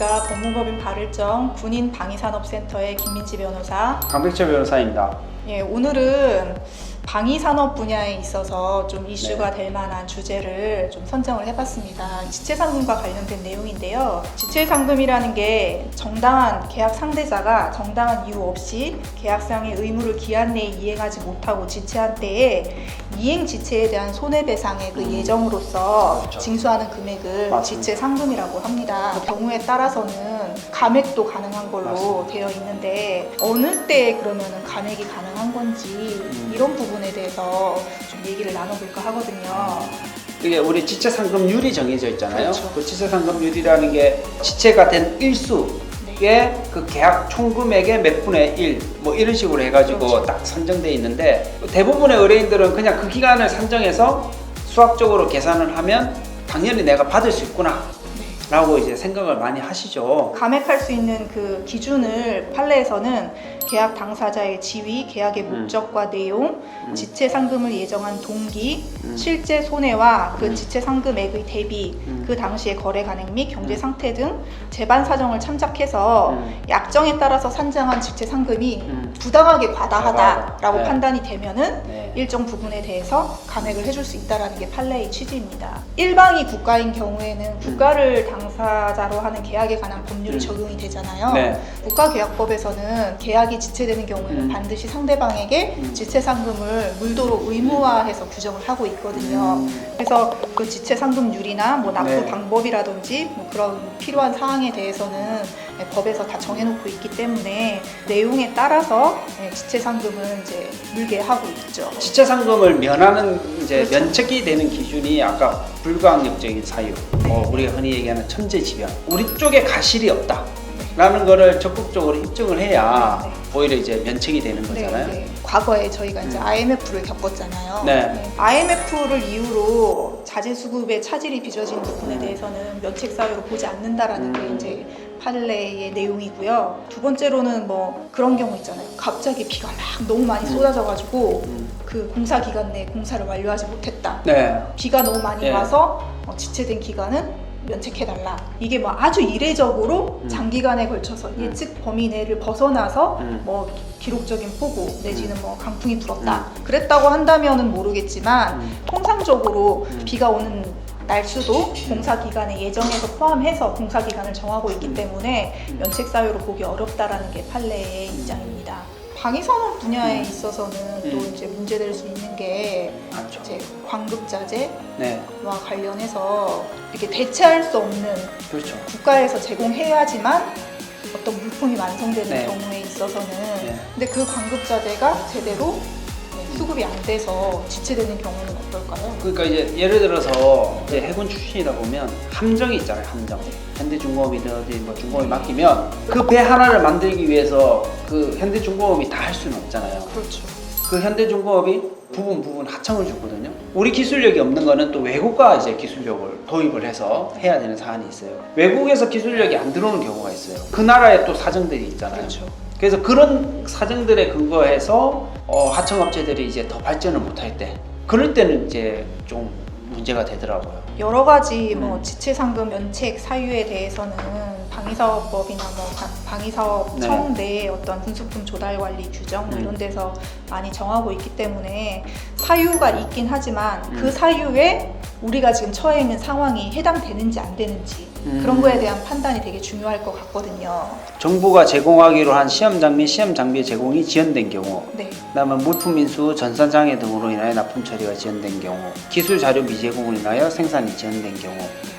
안녕하십니까. 법무법인 바를정 군인 방위산업센터의 김민지 변호사. 강백철 변호사입니다. 예, 오늘은 방위 산업 분야에 있어서 좀 이슈가 네. 될 만한 주제를 좀 선정을 해봤습니다. 지체 상금과 관련된 내용인데요. 지체 상금이라는 게 정당한 계약 상대자가 정당한 이유 없이 계약상의 의무를 기한 내에 이행하지 못하고 지체한 때에 이행 지체에 대한 손해배상의 그 음. 예정으로서 그렇죠. 징수하는 금액을 맞습니다. 지체 상금이라고 합니다. 그 경우에 따라서는 감액도 가능한 걸로 맞습니다. 되어 있는데 어느 때 그러면은 감액이 가능한 건지 음. 이런 부분 에 대해서 좀 얘기를 나눠볼까 하거든요. 이게 우리 지체 상금률이 정해져 있잖아요. 그렇죠. 그 지체 상금률이라는 게 지체가 된 일수의 네. 그 계약 총 금액의 몇 분의 1, 뭐 이런 식으로 해가지고 그렇죠. 딱 산정돼 있는데 대부분의 의뢰인들은 그냥 그 기간을 산정해서 수학적으로 계산을 하면 당연히 내가 받을 수 있구나. 네. 라고 이제 생각을 많이 하시죠. 감액할 수 있는 그 기준을 판례에서는 계약 당사자의 지위, 계약의 음. 목적과 내용, 음. 지체 상금을 예정한 동기, 음. 실제 손해와 그 음. 지체 상금액의 대비, 음. 그 당시의 거래 간액 및 경제 음. 상태 등 재반 사정을 참작해서 음. 약정에 따라서 산정한 지체 상금이 음. 부당하게 과다하다라고 과다하다. 네. 판단이 되면은 네. 일정 부분에 대해서 감액을 해줄 수 있다라는 게 판례의 취지입니다. 일방이 국가인 경우에는 국가를 당 사자로 하는 계약에 관한 법률이 음. 적용이 되잖아요. 네. 국가계약법에서는 계약이 지체되는 경우에는 음. 반드시 상대방에게 음. 지체 상금을 물도로 의무화해서 규정을 하고 있거든요. 음. 그래서 그 지체 상금률이나 뭐 납부 네. 방법이라든지 뭐 그런 필요한 사항에 대해서는 네, 법에서 다 정해놓고 있기 때문에 내용에 따라서 네, 지체 상금은 이제 물게 하고 있죠. 지체 상금을 면하는 이제 그렇죠. 면책이 되는 기준이 아까 불가항력적인 사유, 뭐 우리가 흔히 얘기하는 천재지변, 우리 쪽에 가실이 없다 라는 거를 적극적으로 입증을 해야 네. 오히려 이제 면책이 되는 거잖아요. 네, 네. 과거에 저희가 이제 음. IMF를 겪었잖아요. 네. IMF를 이유로 자재 수급에 차질이 빚어진 부분에 음. 대해서는 면책 사유로 보지 않는다라는 음. 게 이제 판례의 내용이고요. 두 번째로는 뭐 그런 경우 있잖아요. 갑자기 비가 막 너무 많이 음. 쏟아져가지고 음. 그 공사 기간 내에 공사를 완료하지 못했다. 네. 비가 너무 많이 네. 와서 어, 지체된 기간은 면책해달라. 이게 뭐 아주 이례적으로 음. 장기간에 걸쳐서 음. 예측 범위 내를 벗어나서 음. 뭐 기록적인 폭우 내지는 뭐 강풍이 불었다. 그랬다고 한다면은 모르겠지만 음. 통상적으로 음. 비가 오는 날수도 공사 기간에 예정에서 포함해서 공사 기간을 정하고 있기 음. 때문에 음. 면책 사유로 보기 어렵다라는 게 판례의 입장입니다. 방위산업 분야에 음. 있어서는 음. 또 이제 문제될 수 있는 게 많죠. 이제 광급자재 네. 와 관련해서 이렇게 대체할 수 없는 그렇죠. 국가에서 제공해야지만 어떤 물품이 완성되는 네. 경우에 있어서는 네. 근데 그 광급자재가 제대로 네, 수급이 안 돼서 지체되는 경우는 어떨까요? 그러니까 이제 예를 들어서 이제 해군 출신이다 보면 함정이 있잖아요. 함정. 현대중공업이든 어디 뭐 중공업이 맡기면 그 배 하나를 만들기 위해서 그 현대중공업이 다 할 수는 없잖아요. 그렇죠. 그 현대중공업이 부분 부분 하청을 줬거든요. 우리 기술력이 없는 거는 또 외국과 이제 기술력을 도입을 해서 해야 되는 사안이 있어요. 외국에서 기술력이 안 들어오는 경우가 있어요. 그 나라에 또 사정들이 있잖아요. 그렇죠. 그래서 그런 사정들에 근거해서 어, 하청업체들이 이제 더 발전을 못할 때 그럴 때는 이제 좀 문제가 되더라고요. 여러 가지 뭐 음. 지체상금 면책 사유에 대해서는 방위사업법이나 뭐 방- 방위사업 청 내의 어떤 군수품 조달 관리 규정 뭐 네. 음. 이런 데서 많이 정하고 있기 때문에 사유가 있긴 하지만 음. 그 사유에 우리가 지금 처해 있는 상황이 해당되는지 안 되는지 음. 그런 거에 대한 판단이 되게 중요할 것 같거든요. 정부가 제공하기로 한 시험 장비, 시험 장비 제공이 지연된 경우, 네. 그다음에 물품 인수, 전산 장애 등으로 인하여 납품 처리가 지연된 경우, 기술 자료 미제공으로 인하여 생산이 지연된 경우,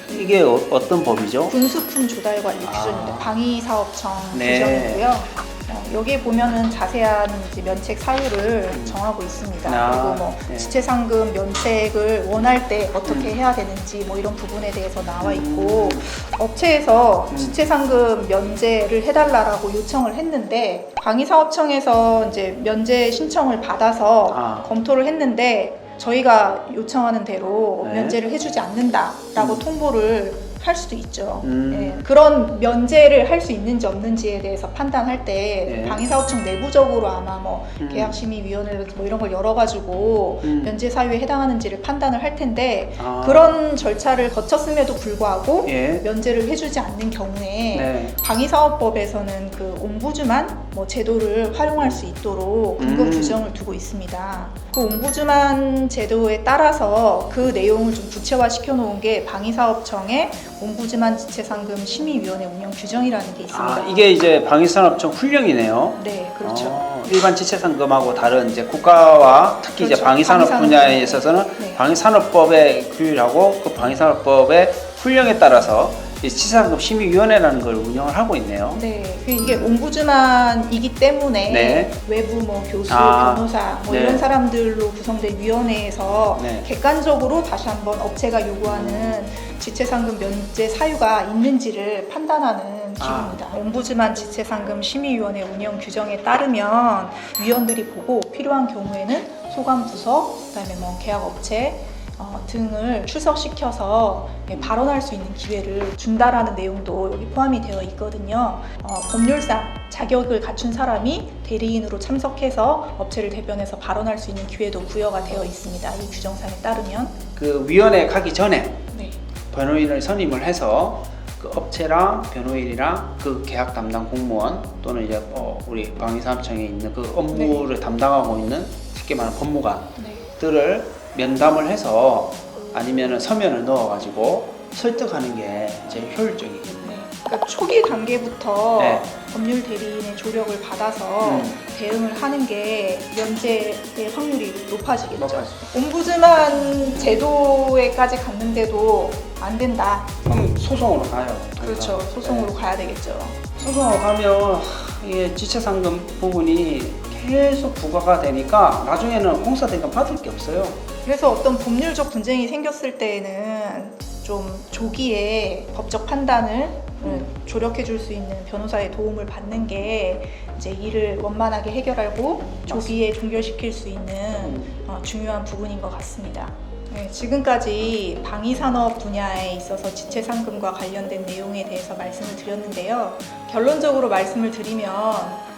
이게 어, 떤 법이죠? 군수품 조달 관리 아. 규정입니다. 방위사업청 네. 규정이고요. 어, 여기에 보면은 자세한 이제 면책 사유를 음. 정하고 있습니다. 아, 그리고 뭐 네. 지체상금 면책을 원할 때 어떻게 음. 해야 되는지 뭐 이런 부분에 대해서 나와 음. 있고 업체에서 음. 지체상금 면제를 해달라라고 요청을 했는데 방위사업청에서 이제 면제 신청을 받아서 아. 검토를 했는데 저희가 요청하는 대로 네. 면제를 해주지 않는다라고 음. 통보를 할 수도 있죠. 음. 예, 그런 면제를 할 수 있는지 없는지에 대해서 판단할 때 네. 방위사업청 내부적으로 아마 뭐 음. 계약심의위원회 뭐 이런 걸 열어가지고 음. 면제 사유에 해당하는지를 판단을 할 텐데 아. 그런 절차를 거쳤음에도 불구하고 예. 면제를 해주지 않는 경우에 네. 방위사업법에서는 그 옴부즈만 뭐 제도를 활용할 수 있도록 근거 음. 규정을 두고 있습니다. 그 옴부즈만 제도에 따라서 그 내용을 좀 구체화 시켜 놓은 게 방위사업청의 옴부즈만 지체상금 심의위원회 운영 규정이라는 게 있습니다. 아 이게 이제 방위산업청 훈령이네요. 네, 그렇죠. 어, 일반 지체상금하고 다른 이제 국가와 특히 이제 그렇죠. 방위산업 방위산업 분야에 분야. 있어서는 네. 방위산업법의 규율하고 그 방위산업법의 훈령에 따라서 이 지체상금 심의위원회라는 걸 운영을 하고 있네요. 네, 그 이게 옴부즈만이기 때문에 네. 외부 뭐 교수, 아, 변호사 뭐 네. 이런 사람들로 구성된 위원회에서 네. 객관적으로 다시 한번 업체가 요구하는 지체상금 면제 사유가 있는지를 판단하는 아. 기구입니다. 옴부즈만 지체상금 심의위원회 운영 규정에 따르면 위원들이 보고 필요한 경우에는 소관 부서, 그다음에 뭐 계약 업체 어, 등을 출석시켜서 예, 발언할 수 있는 기회를 준다라는 내용도 여기 포함이 되어 있거든요. 어, 법률상 자격을 갖춘 사람이 대리인으로 참석해서 업체를 대변해서 발언할 수 있는 기회도 부여가 되어 있습니다. 이 규정상에 따르면. 그 위원회 가기 전에 네. 변호인을 선임을 해서 그 업체랑 변호인이랑 그 계약 담당 공무원 또는 이제 어, 우리 방위사업청에 있는 그 업무를 담당하고 있는 쉽게 말하면 법무관들을 네. 면담을 해서 아니면은 서면을 넣어가지고 설득하는 게 제일 효율적이겠네요. 네. 그러니까 초기 단계부터 네. 법률 대리인의 조력을 받아서 음. 대응을 하는 게 면제의 확률이 높아지겠죠. 높아지죠. 옴부즈만 제도에까지 갔는데도 안 된다. 그럼 소송으로 가요. 그렇죠. 소송으로 네. 가야 되겠죠. 소송으로 가면 하, 이게 지체상금 부분이 계속 부과가 되니까 나중에는 공사 대금 받을 게 없어요. 그래서 어떤 법률적 분쟁이 생겼을 때에는 좀 조기에 법적 판단을 음, 조력해 줄 수 있는 변호사의 도움을 받는 게 이제 일을 원만하게 해결하고 조기에 종결시킬 수 있는 음. 어, 중요한 부분인 것 같습니다. 네, 지금까지 방위산업 분야에 있어서 지체상금과 관련된 내용에 대해서 말씀을 드렸는데요. 결론적으로 말씀을 드리면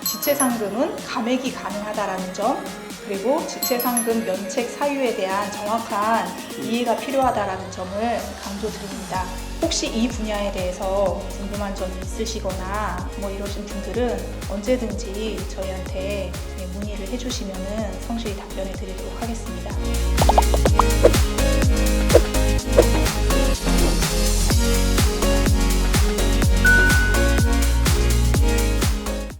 지체상금은 감액이 가능하다라는 점, 그리고 지체상금 면책 사유에 대한 정확한 이해가 필요하다라는 점을 강조드립니다. 혹시 이 분야에 대해서 궁금한 점이 있으시거나 뭐 이러신 분들은 언제든지 저희한테 네, 문의를 해주시면 성실히 답변해 드리도록 하겠습니다.